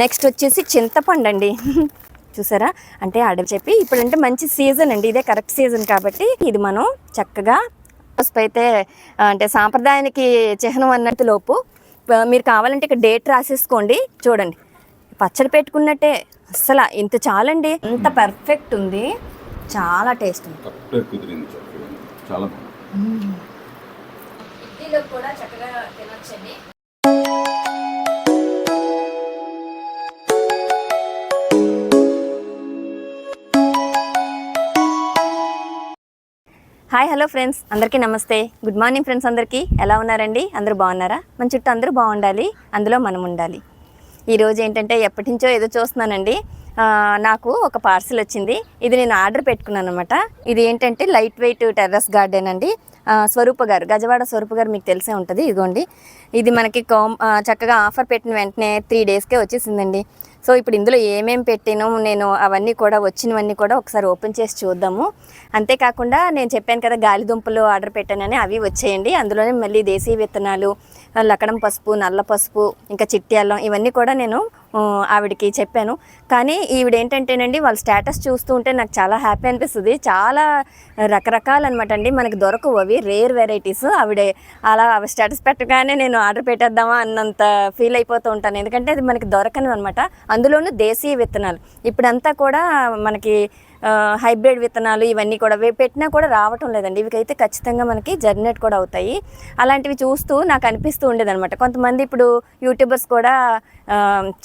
Next వచ్చేసి చింతపండు అండి చూసారా? అంటే అడవి చెప్పి ఇప్పుడంటే మంచి సీజన్ అండి. ఇదే కరెక్ట్ సీజన్ కాబట్టి ఇది మనం చక్కగా పసుపు అయితే అంటే సాంప్రదాయానికి చిహ్నం అన్నట్టు లోపు మీరు కావాలంటే ఇక్కడ డేట్ రాసేసుకోండి. చూడండి. పచ్చడి పెట్టుకున్నట్టే అస్సలు ఇంత చాలండి. ఇంత పర్ఫెక్ట్ ఉంది. చాలా టేస్ట్ ఉంది. చాలా కూడా చక్కగా హాయ్ హలో ఫ్రెండ్స్. అందరికీ నమస్తే. గుడ్ మార్నింగ్ ఫ్రెండ్స్ అందరికీ. ఎలా ఉన్నారండి? అందరూ బాగున్నారా? మన చుట్టూ అందరూ బాగుండాలి. అందులో మనం ఉండాలి. ఈరోజు ఏంటంటే ఎప్పటి నుంచో ఏదో చూస్తున్నానండి. నాకు ఒక పార్సిల్ వచ్చింది. ఇది నేను ఆర్డర్ పెట్టుకున్నాను అనమాట ఇది ఏంటంటే లైట్ వెయిట్ టెర్రస్ గార్డెన్ అండి. స్వరూప గారు గజవాడ స్వరూప గారు మీకు తెలిసే ఉంటుంది. ఇదిగోండి. ఇది మనకి కాం చక్కగా ఆఫర్ పెట్టిన వెంటనే త్రీ డేస్కే వచ్చేసిందండి. సో ఇప్పుడు ఇందులో ఏమేమి పెట్టానో నేను అవన్నీ కూడా వచ్చినవన్నీ కూడా ఒకసారి ఓపెన్ చేసి చూద్దాము. అంతేకాకుండా నేను చెప్పాను కదా గాలి దుంపలు ఆర్డర్ పెట్టానని అవి వచ్చేయండి. అందులోనే మళ్ళీ దేశీయ విత్తనాలు లక్కడం పసుపు నల్ల పసుపు ఇంకా చిట్టి అల్లం ఇవన్నీ కూడా నేను ఆవిడకి చెప్పాను. కానీ ఈవిడ ఏంటంటేనండి వాళ్ళ స్టేటస్ చూస్తూ ఉంటే నాకు చాలా హ్యాపీ అనిపిస్తుంది. చాలా రకరకాలు అనమాట అండి మనకి దొరకవు అవి రేర్ వెరైటీస్. ఆవిడ అలా ఆవిడ స్టేటస్ పెట్టగానే నేను ఆర్డర్ పెట్టేద్దామా అన్నంత ఫీల్ అయిపోతూ ఉంటాను. ఎందుకంటే అది మనకి దొరకను అనమాట అందులోనూ దేశీయ విత్తనాలు. ఇప్పుడంతా కూడా మనకి హైబ్రిడ్ విత్తనాలు ఇవన్నీ కూడా పెట్టినా కూడా రావటం లేదండి. ఇవికైతే ఖచ్చితంగా మనకి జర్నేట్ కూడా అవుతాయి. అలాంటివి చూస్తూ నాకు అనిపిస్తూ ఉండేదన్నమాట. కొంతమంది ఇప్పుడు యూట్యూబర్స్ కూడా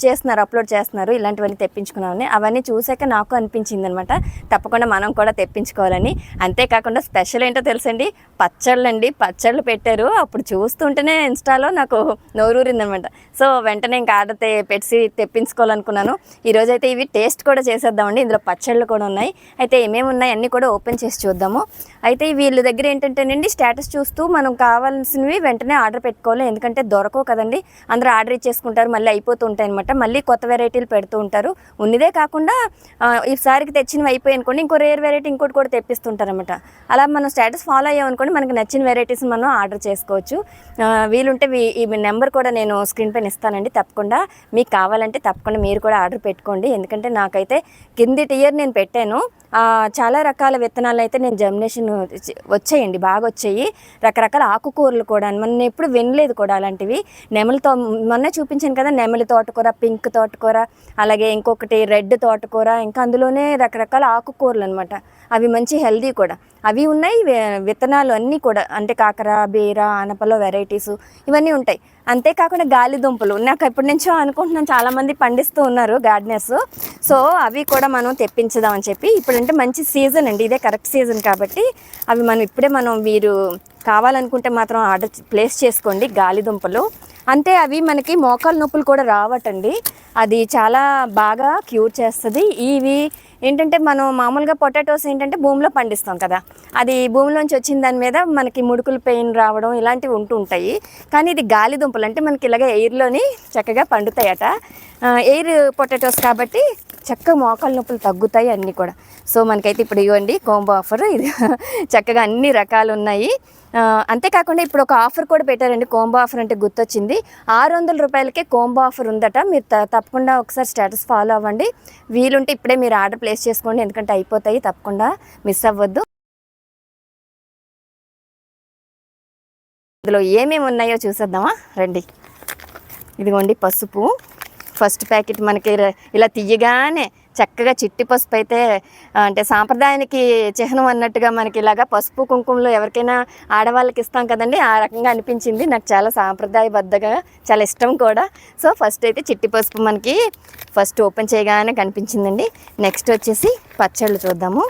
చేస్తున్నారు అప్లోడ్ చేస్తున్నారు ఇలాంటివన్నీ తెప్పించుకున్నామని. అవన్నీ చూసాక నాకు అనిపించింది అనమాట తప్పకుండా మనం కూడా తెప్పించుకోవాలని. అంతేకాకుండా స్పెషల్ ఏంటో తెలుసండి? పచ్చళ్ళు అండి పచ్చళ్ళు పెట్టారు. అప్పుడు చూస్తుంటేనే ఇన్స్టాలో నాకు నోరూరిందనమాట సో వెంటనే ఇంకా ఆర్డర్ పెట్టి తెప్పించుకోవాలనుకున్నాను. ఈరోజైతే ఇవి టేస్ట్ కూడా చేసేద్దామండి. ఇందులో పచ్చళ్ళు కూడా ఉన్నాయి. అయితే ఏమేమి ఉన్నాయి అన్నీ కూడా ఓపెన్ చేసి చూద్దాము. అయితే వీళ్ళ దగ్గర ఏంటంటేనండి స్టేటస్ చూస్తూ మనం కావాల్సినవి వెంటనే ఆర్డర్ పెట్టుకోవాలి. ఎందుకంటే దొరకవు కదండి. అందరూ ఆర్డర్ ఇచ్చేసుకుంటారు మళ్ళీ అయిపోతూ ఉంటాయి అనమాట మళ్ళీ కొత్త వెరైటీలు పెడుతూ ఉంటారు. ఉన్నదే కాకుండా ఈసారికి తెచ్చినవి అయిపోయి అనుకోండి ఇంకో రేర్ వెరైటీ ఇంకోటి కూడా తెప్పిస్తుంటారనమాట అలా మనం స్టేటస్ ఫాలో అయ్యామనుకోండి మనకి నచ్చిన వెరైటీస్ మనం ఆర్డర్ చేసుకోవచ్చు. వీలుంటే ఈ నెంబర్ కూడా నేను స్క్రీన్ పైన ఇస్తానండి. తప్పకుండా మీకు కావాలంటే తప్పకుండా మీరు కూడా ఆర్డర్ పెట్టుకోండి. ఎందుకంటే నాకైతే కిందటి ఇయర్ నేను పెట్టాను. చాలా రకాల విత్తనాలు అయితే నేను జర్మినేషన్ వచ్చాయండి బాగా వచ్చాయి. రకరకాల ఆకుకూరలు కూడా మొన్న ఎప్పుడు వినలేదు కూడా అలాంటివి. నెమలితో మొన్న చూపించాను కదా నెమలి తోటకూర పింక్ తోటకూర అలాగే ఇంకొకటి రెడ్ తోటకూర ఇంకా అందులోనే రకరకాల ఆకుకూరలు అనమాట అవి మంచి హెల్దీ కూడా. అవి ఉన్నాయి విత్తనాలు అన్నీ కూడా. అంటే కాకర బీర ఆనపలో వెరైటీస్ ఇవన్నీ ఉంటాయి. అంతేకాకుండా గాలి దుంపలు. నాకు ఎప్పటి నుంచో అనుకుంటున్నాను చాలామంది పండిస్తూ ఉన్నారు గార్డెనర్స్. సో అవి కూడా మనం తెప్పించుదామని చెప్పి ఇప్పుడంటే మంచి సీజన్ అండి. ఇదే కరెక్ట్ సీజన్ కాబట్టి అవి మనం ఇప్పుడే మనం మీరు కావాలనుకుంటే మాత్రం ఆర్డర్ ప్లేస్ చేసుకోండి గాలి దుంపలు. అంతే అవి మనకి మోకాలు నొప్పులు కూడా రావటండి. అది చాలా బాగా క్యూర్ చేస్తుంది. ఇవి ఏంటంటే మనం మామూలుగా పొటాటోస్ ఏంటంటే భూమిలో పండిస్తాం కదా. అది భూమిలోంచి వచ్చిన దాని మీద మనకి ముడుకులు పెయిన్ రావడం ఇలాంటివి ఉంటూ ఉంటాయి. కానీ ఇది గాలి దుంపలు అంటే మనకి ఇలాగ ఎయిర్లోని చక్కగా పండుతాయట. ఎయిర్ పొటాటోస్ కాబట్టి చక్కగా మోకాలు నొప్పులు తగ్గుతాయి అన్నీ కూడా. సో మనకైతే ఇప్పుడు ఇవ్వండి కోంబో ఆఫర్. ఇది చక్కగా అన్ని రకాలు ఉన్నాయి. అంతేకాకుండా ఇప్పుడు ఒక ఆఫర్ కూడా పెట్టారండి కోంబో ఆఫర్ అంటే గుర్తొచ్చింది. ఆరు వందల రూపాయలకే కోంబో ఆఫర్ ఉందట మీరు త- తప్పకుండా ఒకసారి స్టేటస్ ఫాలో అవ్వండి. వీలుంటే ఇప్పుడే మీరు ఆర్డర్ ప్లేస్ చేసుకోండి ఎందుకంటే అయిపోతాయి తప్పకుండా మిస్ అవ్వద్దు. ఇందులో ఏమేమి ఉన్నాయో చూసేద్దామా? రండి. ఇదిగోండి పసుపు. ఫస్ట్ ప్యాకెట్ మనకి ఇలా తీయగానే చక్కగా చిట్టి పసుపు అయితే అంటే సాంప్రదాయానికి చిహ్నం అన్నట్టుగా మనకి ఇలాగా పసుపు కుంకుమలో ఎవరికైనా ఆడవాళ్ళకి ఇస్తాం కదండి ఆ రకంగా అనిపించింది. నాకు చాలా సాంప్రదాయబద్ధంగా చాలా ఇష్టం కూడా. సో ఫస్ట్ అయితే చిట్టి పసుపు మనకి ఫస్ట్ ఓపెన్ చేయగానే కనిపించిందండి. నెక్స్ట్ వచ్చేసి పచ్చళ్ళు చూద్దాము.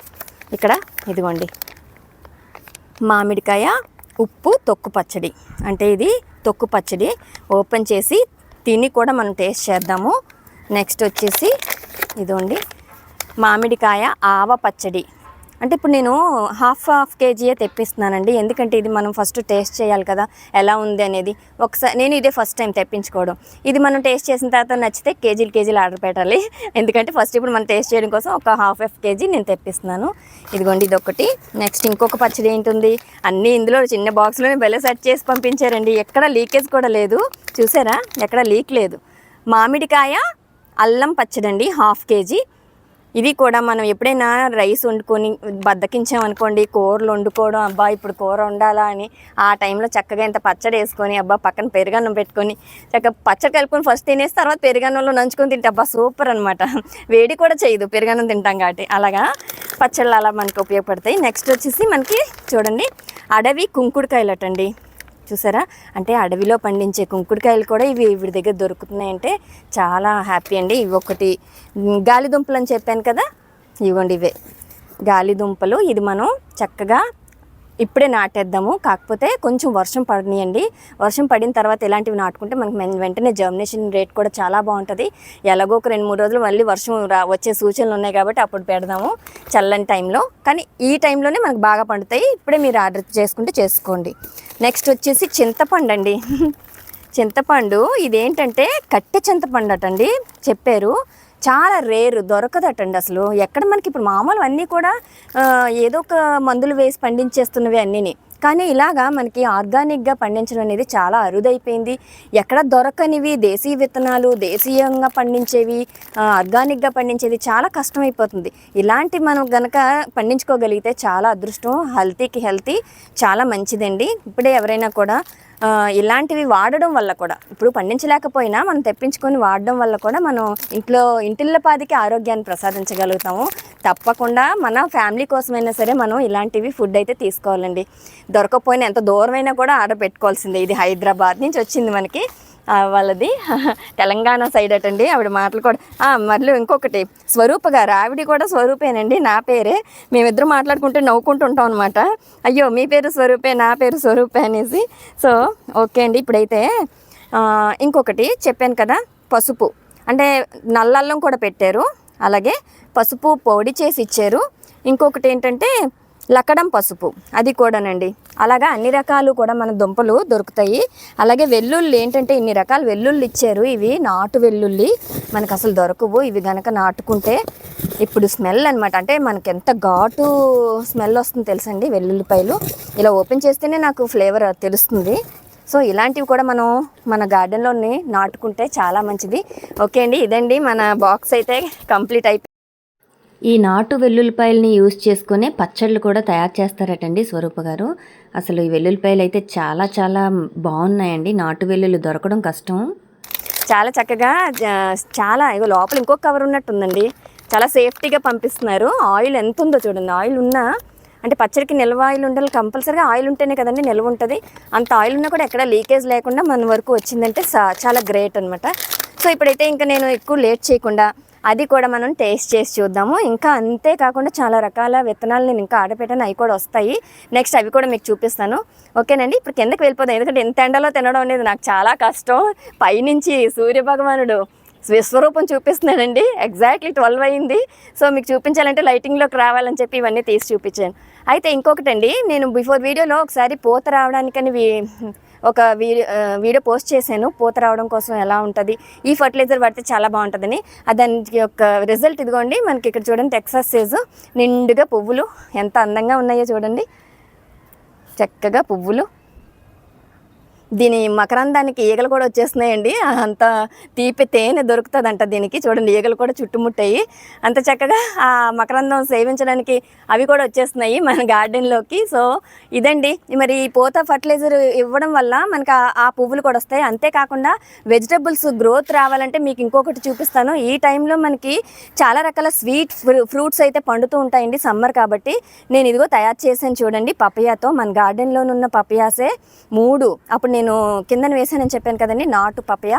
ఇక్కడ ఇదిగోండి. మామిడికాయ ఉప్పు తొక్కు పచ్చడి. అంటే ఇది తొక్కు పచ్చడి. ఓపెన్ చేసి తిని కూడా మనం టేస్ట్ చేద్దాము. నెక్స్ట్ వచ్చేసి ఇదిగోండి మామిడికాయ ఆవ పచ్చడి. అంటే ఇప్పుడు నేను హాఫ్ హాఫ్ కేజీయే తెప్పిస్తున్నానండి. ఎందుకంటే ఇది మనం ఫస్ట్ టేస్ట్ చేయాలి కదా ఎలా ఉంది అనేది. ఒకసారి నేను ఇదే ఫస్ట్ టైం తెప్పించుకోవడం. ఇది మనం టేస్ట్ చేసిన తర్వాత నచ్చితే కేజీలు కేజీలు ఆర్డర్ పెట్టాలి. ఎందుకంటే ఫస్ట్ ఇప్పుడు మనం టేస్ట్ చేయడం కోసం ఒక హాఫ్ హాఫ్ కేజీ నేను తెప్పిస్తున్నాను. ఇదిగోండి ఇది ఒకటి నెక్స్ట్ ఇంకొక పచ్చడి ఏంటుంది? అన్నీ ఇందులో చిన్న బాక్స్లోనే బెల్ల సెట్ చేసి పంపించారండి. ఎక్కడ లీకేజ్ కూడా లేదు. చూసారా? ఎక్కడ లీక్ లేదు. మామిడికాయ అల్లం పచ్చడండి హాఫ్ కేజీ. ఇది కూడా మనం ఎప్పుడైనా రైస్ వండుకొని బద్దకించామనుకోండి కూరలు వండుకోవడం అబ్బా ఇప్పుడు కూర వండాలా అని ఆ టైంలో చక్కగా ఇంత పచ్చడి వేసుకొని అబ్బా పక్కన పెరుగన్నం పెట్టుకొని చక్కగా పచ్చడి కలుపుకొని ఫస్ట్ తినేసి తర్వాత పెరుగన్నంలో నంచుకొని తింటే అబ్బా సూపర్ అనమాట వేడి కూడా చేయదు పెరుగన్నం తింటాం కాబట్టి. అలాగా పచ్చళ్ళు అలా మనకి ఉపయోగపడతాయి. నెక్స్ట్ వచ్చేసి మనకి చూడండి అడవి కుంకుడుకాయలటండి. చూసారా? అంటే అడవిలో పండించే కుంకుడుకాయలు కూడా ఇవి వీడి దగ్గర దొరుకుతున్నాయంటే చాలా హ్యాపీ అండి. ఇవి ఒకటి. గాలిదుంపలు అని చెప్పాను కదా? ఇవ్వండి ఇవే. గాలిదుంపలు. ఇది మనం చక్కగా ఇప్పుడే నాటేద్దాము. కాకపోతే కొంచెం వర్షం పడనియండి. వర్షం పడిన తర్వాత ఇలాంటివి నాటుకుంటే మనకి వెంటనే జర్మినేషన్ రేట్ కూడా చాలా బాగుంటుంది. ఎలాగో ఒక రెండు మూడు రోజులు మళ్ళీ వర్షం రా వచ్చే సూచనలు ఉన్నాయి కాబట్టి అప్పుడు పెడదాము చల్లని టైంలో కానీ ఈ టైంలోనే మనకు బాగా పండుతాయి. ఇప్పుడే మీరు ఆర్డర్ చేసుకుంటే చేసుకోండి. నెక్స్ట్ వచ్చేసి చింతపండు అండి చింతపండు ఇదేంటంటే కట్టె చింతపండు అటండి చెప్పారు. చాలా రేర్ దొరకదటండి అసలు. ఎక్కడ మనకి ఇప్పుడు మామూలు అన్నీ కూడా ఏదో ఒక మందులు వేసి పండించేస్తున్నవి అన్నీని. కానీ ఇలాగా మనకి ఆర్గానిక్గా పండించడం అనేది చాలా అరుదైపోయింది. ఎక్కడ దొరకనివి దేశీయ విత్తనాలు దేశీయంగా పండించేవి ఆర్గానిక్గా పండించేది చాలా కష్టమైపోతుంది. ఇలాంటి మనం గనక పండించుకోగలిగితే చాలా అదృష్టం హెల్తీకి హెల్తీ చాలా మంచిదండి. ఇప్పుడే ఎవరైనా కూడా ఇలాంటివి వాడడం వల్ల కూడా ఇప్పుడు పండించలేకపోయినా మనం తెప్పించుకొని వాడడం వల్ల కూడా మనం ఇంట్లో ఇంటిల్లపాదికి ఆరోగ్యాన్ని ప్రసాదించగలుగుతాము. తప్పకుండా మన ఫ్యామిలీ కోసమైనా సరే మనం ఇలాంటివి ఫుడ్ అయితే తీసుకోవాలండి. దొరకకపోయినా ఎంత దూరమైనా కూడా ఆర్డర్ పెట్టుకోవాల్సిందే. ఇది హైదరాబాద్ నుంచి వచ్చింది మనకి. వాళ్ళది. తెలంగాణ సైడ్ అటండి ఆవిడ మాటలు కూడా. ఆ, ఇంకొకటి. స్వరూప గారు ఆవిడ కూడా స్వరూపేనండి నా పేరే. మేమిద్దరు మాట్లాడుకుంటే నవ్వుకుంటూ ఉంటాం అనమాట అయ్యో మీ పేరు స్వరూపే నా పేరు స్వరూపే అనేసి. సో ఓకే అండి ఇప్పుడైతే ఇంకొకటి చెప్పాను కదా పసుపు. అంటే నల్లల్లం కూడా పెట్టారు. అలాగే పసుపు పొడి చేసి ఇచ్చారు. ఇంకొకటి ఏంటంటే లక్కడం పసుపు. అది కూడానండి. అలాగా అన్ని రకాలు కూడా మన దుంపలు దొరుకుతాయి. అలాగే వెల్లుల్లి ఏంటంటే ఇన్ని రకాల వెల్లుల్లి ఇచ్చారు. ఇవి నాటు వెల్లుల్లి. మనకు అసలు దొరకవు. ఇవి గనక నాటుకుంటే ఇప్పుడు స్మెల్ అనమాట అంటే మనకి ఎంత ఘాటు స్మెల్ వస్తుంది తెలుసండి వెల్లుల్లిపాయలు. ఇలా ఓపెన్ చేస్తేనే నాకు ఫ్లేవర్ తెలుస్తుంది. సో ఇలాంటివి కూడా మనం మన గార్డెన్లోని నాటుకుంటే చాలా మంచిది. ఓకే అండి. ఇదండి మన బాక్స్ అయితే కంప్లీట్ అయిపోయింది ఈ నాటు వెల్లుల్లిపాయలని యూజ్ చేసుకునే పచ్చళ్ళు కూడా తయారు చేస్తారటండి స్వరూప గారు. అసలు ఈ వెల్లుల్లిపాయలు అయితే చాలా చాలా బాగున్నాయండి. నాటు వెల్లుల్లి దొరకడం కష్టం. చాలా చక్కగా చాలా ఇగో లోపల ఇంకొక కవర్ ఉన్నట్టుందండి చాలా సేఫ్టీగా పంపిస్తున్నారు. ఆయిల్ ఎంత ఉందో చూడండి. ఆయిల్ ఉన్నా అంటే పచ్చడికి నిల్వ ఆయిల్ ఉండాలి కంపల్సరీగా ఆయిల్ ఉంటేనే కదండి నిల్వ ఉంటుంది. అంత ఆయిల్ ఉన్నా కూడా ఎక్కడ లీకేజ్ లేకుండా మన వరకు వచ్చిందంటే చాలా గ్రేట్ అనమాట సో ఇప్పుడైతే ఇంకా నేను ఎక్కువ లేట్ చేయకుండా అది కూడా మనం టేస్ట్ చేసి చూద్దాము. ఇంకా అంతే కాకుండా చాలా రకాల విత్తనాలు నేను ఇంకా ఆడపెట్టాను అవి కూడా వస్తాయి. నెక్స్ట్ అవి కూడా మీకు చూపిస్తాను. ఓకేనండి? ఇప్పుడు కిందకి వెళ్ళిపోదాం. ఎందుకంటే ఎంత ఎండలో తినడం అనేది నాకు చాలా కష్టం. పైనుంచి సూర్యభగవానుడు విశ్వరూపం చూపిస్తున్నానండి ఎగ్జాక్ట్లీ ట్వెల్వ్ అయింది. సో మీకు చూపించాలంటే లైటింగ్లోకి రావాలని చెప్పి ఇవన్నీ తీసి చూపించాను. అయితే ఇంకొకటండి నేను బిఫోర్ వీడియోలో ఒకసారి పూత రావడానికని ఒక వీడియో వీడియో పోస్ట్ చేశాను. పూత రావడం కోసం ఎలా ఉంటుంది ఈ ఫర్టిలైజర్ పడితే చాలా బాగుంటుందని. దానికి దాని యొక్క రిజల్ట్ ఇదిగోండి మనకి ఇక్కడ చూడండి టెక్సాస్ సేజు నిండుగా పువ్వులు ఎంత అందంగా ఉన్నాయో చూడండి. చక్కగా పువ్వులు. దీని మకరందానికి ఈగలు కూడా వచ్చేస్తున్నాయండి. అంత తీపి తేనె దొరుకుతుందంట దీనికి. చూడండి ఈగలు కూడా చుట్టుముట్టాయి. అంత చక్కగా ఆ మకరందం సేవించడానికి అవి కూడా వచ్చేస్తున్నాయి మన గార్డెన్లోకి సో ఇదండి. మరి ఈ పోత ఫర్టిలైజర్ ఇవ్వడం వల్ల మనకి ఆ- ఆ పువ్వులు కూడా వస్తాయి. అంతేకాకుండా వెజిటబుల్స్ గ్రోత్ రావాలంటే మీకు ఇంకొకటి చూపిస్తాను. ఈ టైంలో మనకి చాలా రకాల స్వీట్ ఫ్రూట్స్ అయితే పండుతూ ఉంటాయండి సమ్మర్ కాబట్టి. నేను ఇదిగో తయారు చేశాను చూడండి పపయాతో. మన గార్డెన్లోనున్న పపయాసే మూడు. అప్పుడు నేను నేను కిందన వేసానని చెప్పాను కదండి నాటు పపయ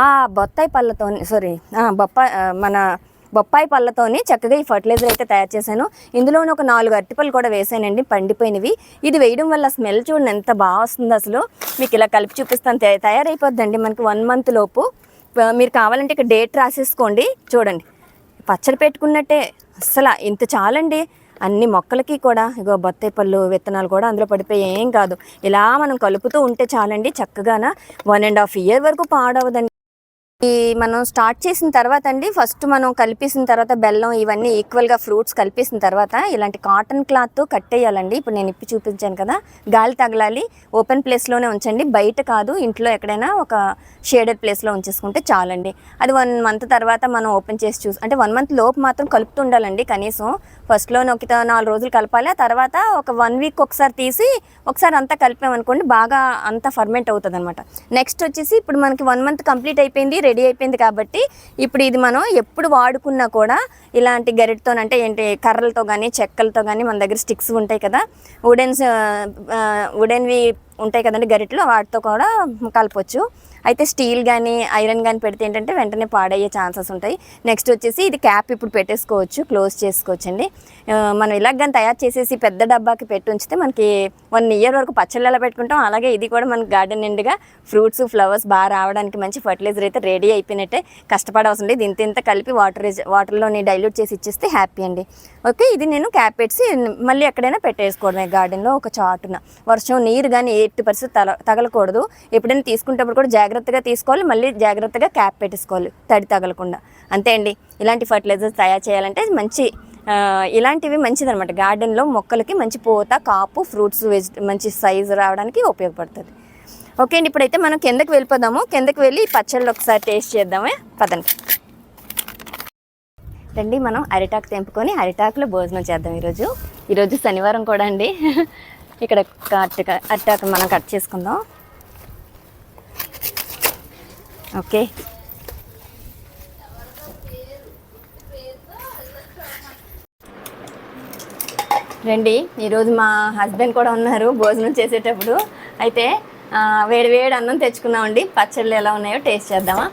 ఆ బొత్తాయి పళ్ళతో సారీ బొప్పాయి మన బొప్పాయి పళ్ళతోని చక్కగా ఈ ఫర్టిలైజర్ అయితే తయారు చేశాను. ఇందులోనే ఒక నాలుగు అరటిపళ్ళు కూడా వేసానండి పండిపోయినవి. ఇది వేయడం వల్ల స్మెల్ చూడండి ఎంత బాగా వస్తుంది అసలు. మీకు ఇలా కలిపి చూపిస్తాను తయారైపోద్దండి మనకి వన్ మంత్ లోపు. మీరు కావాలంటే ఇక్కడ డేట్ రాసేసుకోండి చూడండి. పచ్చడి పెట్టుకున్నట్టే అసలు ఇంత చాలండి. అన్ని మొక్కలకి కూడా ఇగో బత్తాయి పళ్ళు విత్తనాలు కూడా అందులో పడిపోయి ఏం కాదు. ఇలా మనం కలుపుతూ ఉంటే చాలండి చక్కగాన వన్ అండ్ హాఫ్ ఇయర్ వరకు పాడవదండి. ఈ మనం స్టార్ట్ చేసిన తర్వాత అండి ఫస్ట్ మనం కలిపేసిన తర్వాత బెల్లం ఇవన్నీ ఈక్వల్గా ఫ్రూట్స్ కలిపేసిన తర్వాత ఇలాంటి కాటన్ క్లాత్ కట్టేయాలండి ఇప్పుడు నేను ఇప్పి చూపించాను కదా గాలి తగలాలి ఓపెన్ ప్లేస్లోనే ఉంచండి. బయట కాదు ఇంట్లో ఎక్కడైనా ఒక షేడెడ్ ప్లేస్లో ఉంచేసుకుంటే చాలండి. అది వన్ మంత్ తర్వాత మనం ఓపెన్ చేసి చూసి అంటే వన్ మంత్ లోపు మాత్రం కలుపుతుండాలండి కనీసం. ఫస్ట్లోనే ఒక నాలుగు రోజులు కలపాలి. ఆ తర్వాత ఒక వన్ వీక్ ఒకసారి తీసి ఒకసారి అంతా కలిపామనుకోండి బాగా అంతా ఫర్మెంట్ అవుతుంది అనమాట నెక్స్ట్ వచ్చేసి ఇప్పుడు మనకి వన్ మంత్ కంప్లీట్ అయిపోయింది రెడీ అయిపోయింది కాబట్టి ఇప్పుడు ఇది మనం ఎప్పుడు వాడుకున్నా కూడా ఇలాంటి గరిటతో అంటే ఏంటి కర్రలతో కానీ చెక్కలతో కానీ మన దగ్గర స్టిక్స్ ఉంటాయి కదా వుడెన్స్ వుడెన్వి ఉంటాయి కదండి గరిటలు వాటితో కూడా కలపచ్చు. అయితే స్టీల్ కానీ ఐరన్ కానీ పెడితే ఏంటంటే వెంటనే పాడయ్యే ఛాన్సెస్ ఉంటాయి. నెక్స్ట్ వచ్చేసి ఇది క్యాప్ ఇప్పుడు పెట్టేసుకోవచ్చు క్లోజ్ చేసుకోవచ్చు అండి మనం ఇలాగ కానీ తయారు చేసేసి పెద్ద డబ్బాకి పెట్టి ఉంచితే మనకి వన్ ఇయర్ వరకు పచ్చళ్ళు ఎలా పెట్టుకుంటాం. అలాగే ఇది కూడా మనకి గార్డెన్ నిండుగా ఫ్రూట్స్ ఫ్లవర్స్ బాగా రావడానికి మంచి ఫర్టిలైజర్ అయితే రెడీ అయిపోయినట్టే కష్టపడవలసిన లేదు. ఇంత ఇంత కలిపి వాటర్ వాటర్లోని డైల్యూట్ చేసి ఇచ్చేస్తే హ్యాపీ అండి. ఓకే ఇది నేను క్యాప్ పెట్టి మళ్ళీ ఎక్కడైనా పెట్టేసుకోవడమే గార్డెన్లో ఒక చాటున. వర్షం నీరు కానీ ఎట్టి పరిస్థితి తగలకూడదు. ఎప్పుడైనా తీసుకుంటే కూడా జాగ్రత్తగా తీసుకోవాలి మళ్ళీ జాగ్రత్తగా క్యాప్ పెట్టేసుకోవాలి తడి తగలకుండా. అంతే అండి. ఇలాంటి ఫర్టిలైజర్స్ తయారు చేయాలంటే మంచి ఇలాంటివి మంచిది అనమాట గార్డెన్లో మొక్కలకి మంచి పూత కాపు ఫ్రూట్స్ వెజ్ మంచి సైజు రావడానికి ఉపయోగపడుతుంది. ఓకే అండి ఇప్పుడైతే మనం కిందకి వెళ్ళిపోదాము. కిందకి వెళ్ళి పచ్చళ్ళు ఒకసారి టేస్ట్ చేద్దామే? పదండి. రండి మనం అరిటాకు తెంపుకొని అరిటాకులో భోజనం చేద్దాం ఈరోజు. ఈరోజు శనివారం కూడా అండి. ఇక్కడ కట్ అరిటాకు మనం కట్ చేసుకుందాం. ఓకే. రండి ఈరోజు మా హస్బెండ్ కూడా ఉన్నారు భోజనం చేసేటప్పుడు. అయితే వేడి వేడి అన్నం తెచ్చుకున్నామండి పచ్చళ్ళు ఎలా ఉన్నాయో టేస్ట్ చేద్దామా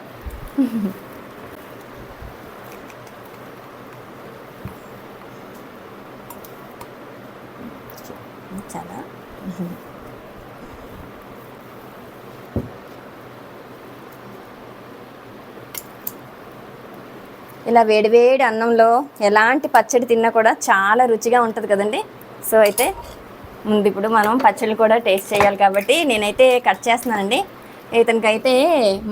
చాలా ఇలా వేడివేడి అన్నంలో ఎలాంటి పచ్చడి తిన్నా కూడా చాలా రుచిగా ఉంటుంది కదండి. సో అయితే ముందు ఇప్పుడు మనం పచ్చళ్ళు కూడా టేస్ట్ చేయాలి కాబట్టి నేనైతే కట్ చేస్తున్నానండి. ఇతనికైతే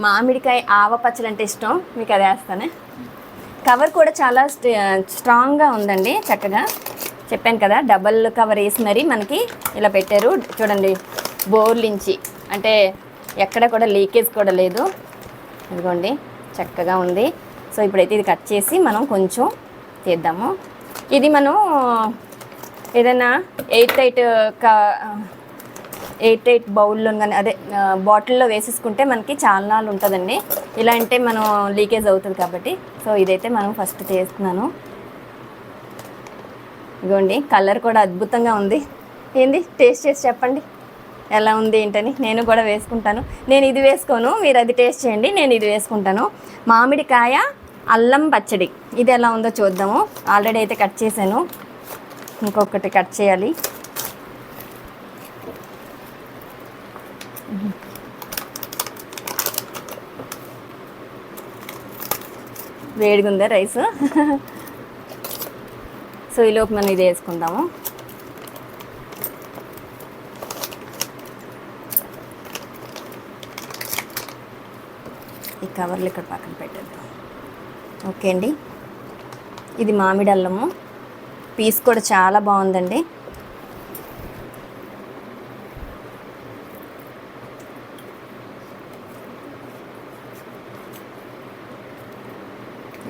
మామిడికాయ ఆవ పచ్చడి అంటే ఇష్టం. మీకు అది వేస్తానే. కవర్ కూడా చాలా స్ట్రాంగ్గా ఉందండి చక్కగా. చెప్పాను కదా డబల్ కవర్ వేసి మరి మనకి ఇలా పెట్టారు. చూడండి బోర్లించి అంటే ఎక్కడ కూడా లీకేజ్ కూడా లేదు. ఇదిగోండి చక్కగా ఉంది. సో ఇప్పుడైతే ఇది కట్ చేసి మనం కొంచెం తీద్దాము ఇది మనం ఏదైనా ఎయిట్ ఎయిట్ కా ఎయిట్ ఎయిట్ బౌల్లో కానీ అదే బాటిల్లో వేసేసుకుంటే మనకి చాలా నాళ్ళు ఉంటుందండి. ఇలా అంటే మనం లీకేజ్ అవుతుంది కాబట్టి. సో ఇదైతే మనం ఫస్ట్ చేస్తున్నాను. ఇగోండి కలర్ కూడా అద్భుతంగా ఉంది. ఏంది? టేస్ట్ చేసి చెప్పండి. ఎలా ఉంది ఏంటని? నేను కూడా వేసుకుంటాను. నేను ఇది వేసుకోను మీరు అది టేస్ట్ చేయండి నేను ఇది వేసుకుంటాను. మామిడికాయ అల్లం పచ్చడి. ఇది ఎలా ఉందో చూద్దాము. ఆల్రెడీ అయితే కట్ చేశాను. ఇంకొకటి కట్ చేయాలి. వేడిగా ఉందా రైస్? సో ఈలోపు మనం ఇది వేసుకుందాము. ఈ కవర్లు ఇక్కడ పక్కన పెట్టేద్దాం. ఓకే అండి. ఇది మామిడి అల్లము. పీస్ కూడా చాలా బాగుందండి.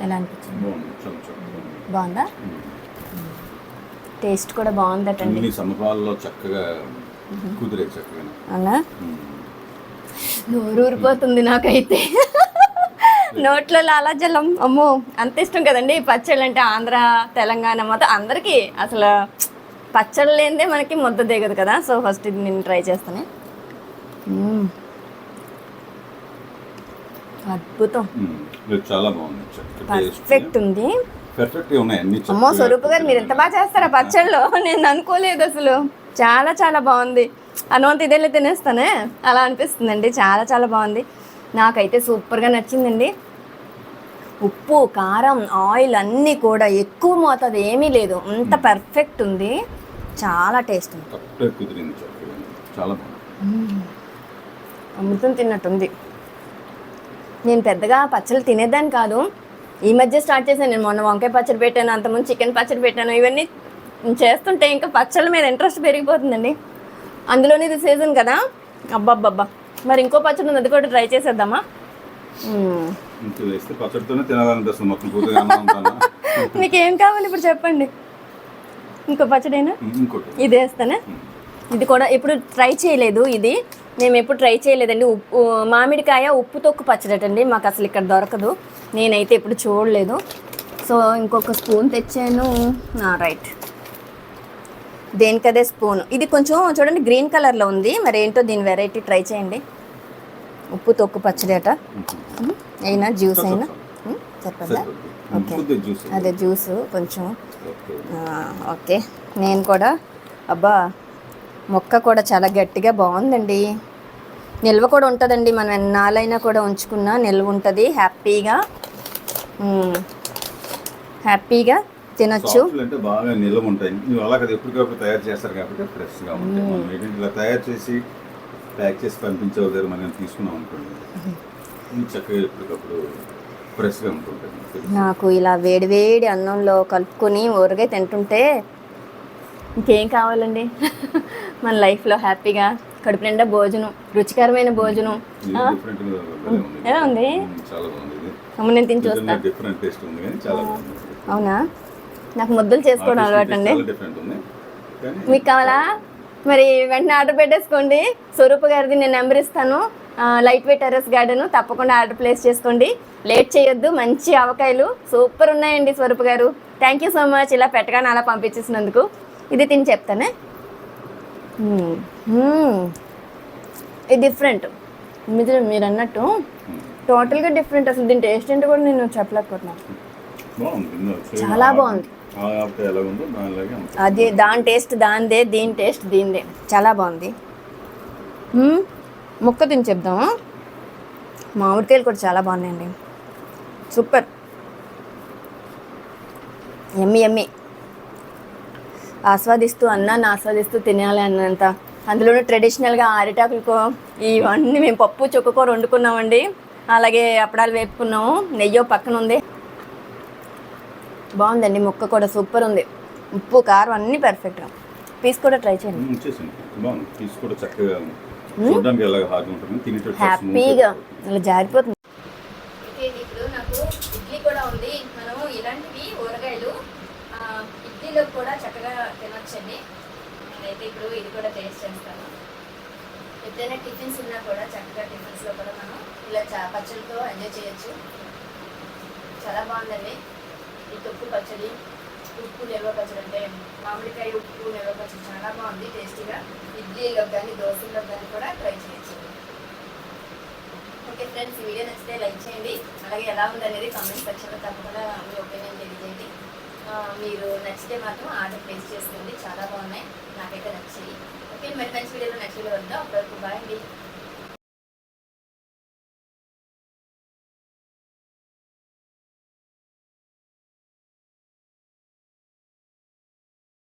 ఎలా అనిపించింది? బాగుంది. టేస్ట్ కూడా బాగుందటండి సమపాలలో చక్కగా కుదిరే చక్కగా. అవునా? నోరు ఊరిపోతుంది నాకైతే. నోట్లో లాలాజలం అమ్మో అంత ఇష్టం కదండి. పచ్చళ్ళు అంటే ఆంధ్ర తెలంగాణ మొత్తం అందరికీ అసలు పచ్చళ్ళు లేనిదే మనకి ముద్ద దిగదు కదా. సో ఫస్ట్ ఇది నేను ట్రై చేస్తాను. అద్భుతం. చాలా బాగుంది. పర్ఫెక్ట్ ఉంది. పర్ఫెక్ట్ ఉన్నాయి అన్ని అమ్మో స్వరూప్ గారు మీరు ఎంత బాగా చేస్తారా పచ్చళ్ళు? నేను అనుకోలేదు అసలు. చాలా చాలా బాగుంది. అనువంత ఇదేలే తినేస్తానే? అలా అనిపిస్తుందండి. చాలా చాలా బాగుంది. నాకైతే సూపర్గా నచ్చిందండి. ఉప్పు కారం ఆయిల్ అన్నీ కూడా ఎక్కువ మోతాదు ఏమీ లేదు. అంత పర్ఫెక్ట్ ఉంది. చాలా టేస్ట్ ఉంది. చాలా అమృతం తిన్నట్టుంది. నేను పెద్దగా పచ్చళ్ళు తినేదాన్ని కాదు. ఈ మధ్య స్టార్ట్ చేశాను నేను. మొన్న వంకాయ పచ్చడి పెట్టాను అంతకుముందు చికెన్ పచ్చడి పెట్టాను. ఇవన్నీ చేస్తుంటే ఇంకా పచ్చళ్ళ మీద ఇంట్రెస్ట్ పెరిగిపోతుందండి. అందులోనే ఇది సీజన్ కదా. అబ్బబ్బబ్బా. మరి ఇంకో పచ్చడి ఉంది అది కూడా ట్రై చేసేద్దామా? ఇంక వేస్తే పచ్చడితోనే తినాలనిపిస్తుంది మొత్తం పూర్తిగా మీకు ఏం కావాలి ఇప్పుడు చెప్పండి. ఇంకో పచ్చడైనా? ఇంకోటి. ఇది వేస్తానే? ఇది కూడా ఇప్పుడు ట్రై చేయలేదు ఇది. మేము ఎప్పుడు ట్రై చేయలేదండి. ఉప్పు మామిడికాయ ఉప్పు తొక్కు పచ్చడటండి. మాకు అసలు ఇక్కడ దొరకదు. నేనైతే ఎప్పుడు చూడలేదు. సో ఇంకొక స్పూన్ తెచ్చాను. రైట్. దేనికదే స్పూన్. ఇది కొంచెం చూడండి గ్రీన్ కలర్లో ఉంది. మరి ఏంటో దీని వెరైటీ ట్రై చేయండి. ఉప్పు తొక్కు పచ్చడి అట. అయినా జ్యూస్ అయినా? ఉమ్, చెప్పందా ఓకే. అదే జ్యూస్ కొంచెం. ఓకే. నేను కూడా అబ్బా మొక్క కూడా చాలా గట్టిగా బాగుందండి. నిల్వ కూడా ఉంటుందండి. మనం ఎన్నాళ్ళైనా కూడా ఉంచుకున్నా నిల్వ ఉంటుంది. హ్యాపీగా. హ్యాపీగా తినొచ్చు. అంటే బాగా నిల్వ ఉంటాయి. అలా కదా ఎప్పటికప్పుడు తయారు చేస్తారు కాబట్టి ఫ్రెష్గా ఉంటాయి. మనం ఇలా తయారు చేసి ప్యాక్ చేసి పంపించే దగ్గర మనం తీసుకున్నాం అనుకోండి. చక్కగా ఎప్పటికప్పుడు ఫ్రెష్గా తెలుసు. నాకు ఇలా వేడివేడి అన్నంలో కలుపుకొని ఊరగాయ తింటుంటే ఇంకేం కావాలండి? మన లైఫ్లో హ్యాపీగా కడుపు నిండా భోజనం రుచికరమైన భోజనం. ఎలా ఉంది? అమ్మ నేను తిని చూస్తా. నిజంగా డిఫరెంట్ టేస్ట్ ఉంది కానీ చాలా బాగుంది. అవునా? నాకు ముద్దలు చేసుకోవడం అలవాటు అండి మీకు కావాలా? మరి వెంటనే ఆర్డర్ పెట్టేసుకోండి. స్వరూప గారిది నేను నెంబర్ ఇస్తాను. లైట్ వెయిట్ టెర్రస్ గార్డెన్ తప్పకుండా ఆర్డర్ ప్లేస్ చేసుకోండి. లేట్ చేయొద్దు మంచి ఆవకాయలు సూపర్ ఉన్నాయండి స్వరూప గారు. థ్యాంక్ యూ సో మచ్ ఇలా పెట్టగానే అలా పంపించేసినందుకు. ఇది తిని చెప్తానే. మ్మ్. మ్మ్. ఇది డిఫరెంట్ మీరు మీరు అన్నట్టు టోటల్గా డిఫరెంట్ అసలు దీని టేస్ట్ ఏంటో కూడా నేను చెప్పలేకపోతున్నాను. చాలా బాగుంది. అది దాని టేస్ట్ దానిదే దీని టేస్ట్ దీనిదే. చాలా బాగుంది. ముక్క తిని చెప్దాము? మామిడికాయలు కూడా చాలా బాగున్నాయండి. సూపర్. ఎమ్మి ఎమ్మి. ఆస్వాదిస్తూ అన్నాన్ని ఆస్వాదిస్తూ తినాలి అన్నంత. అందులోనూ ట్రెడిషనల్గా అరిటాకులకో ఇవన్నీ మేము పప్పు చుక్కకూర వండుకున్నామండి. అలాగే అప్పడాలు వేపుకున్నాము. నెయ్యో పక్కన ఉంది బాగుందండి ముక్క కూడా సూపర్ ఉంది. ఉప్పు కారం అన్నీ పర్ఫెక్ట్గా పీస్ కూడా ట్రై చేయండి. ఉమ్, చేసింది బాగుంది. పీస్ కూడా చక్కగా చూడడానికి ఎలాగ హార్డ్ ఉంటుంది తినేటప్పుడు హ్యాపీగా ఇలా జారిపోతుంది. ఇప్పుడు నాకు ఇడ్లీ కూడా ఉంది. మనం ఇలాంటివి ఊరగాయలు ఆ, ఇడ్లీలో కూడా చక్కగా తినొచ్చండి. నేనైతే ఇప్పుడు ఇది కూడా టేస్ట్ చేస్తాను. ఎప్పుడైనా టిఫిన్స్ ఉన్నా కూడా చక్కగా టిఫిన్స్లో కూడా మనం ఇలా చా పచ్చడితో ఎంజాయ్ చేయొచ్చు. చాలా బాగుందండి. ఈ తొక్కు పచ్చడి ఉప్పు నిల్వ పచ్చడి అంటే మామిడికాయ ఉప్పు నిల్వ పచ్చడి చాలా బాగుంది టేస్టీగా. ఇడ్లీలో కానీ దోశల్లో కానీ కూడా ట్రై చేయొచ్చు. ఓకే ఫ్రెండ్స్ ఈ వీడియో నచ్చితే లైక్ చేయండి. అలాగే ఎలా ఉందనేది కామెంట్ సెక్షన్లో తప్పకుండా మీ ఒపీనియన్ తెలియజేయండి. మీరు నచ్చితే మాత్రం ఆర్డర్ ప్లేస్ చేసుకోండి. చాలా బాగున్నాయి. నాకైతే నచ్చాయి. ఓకే మరి మంచి వీడియోలో నెక్స్ట్ వద్దాం. అప్పటివరకు బాయ్ అండి.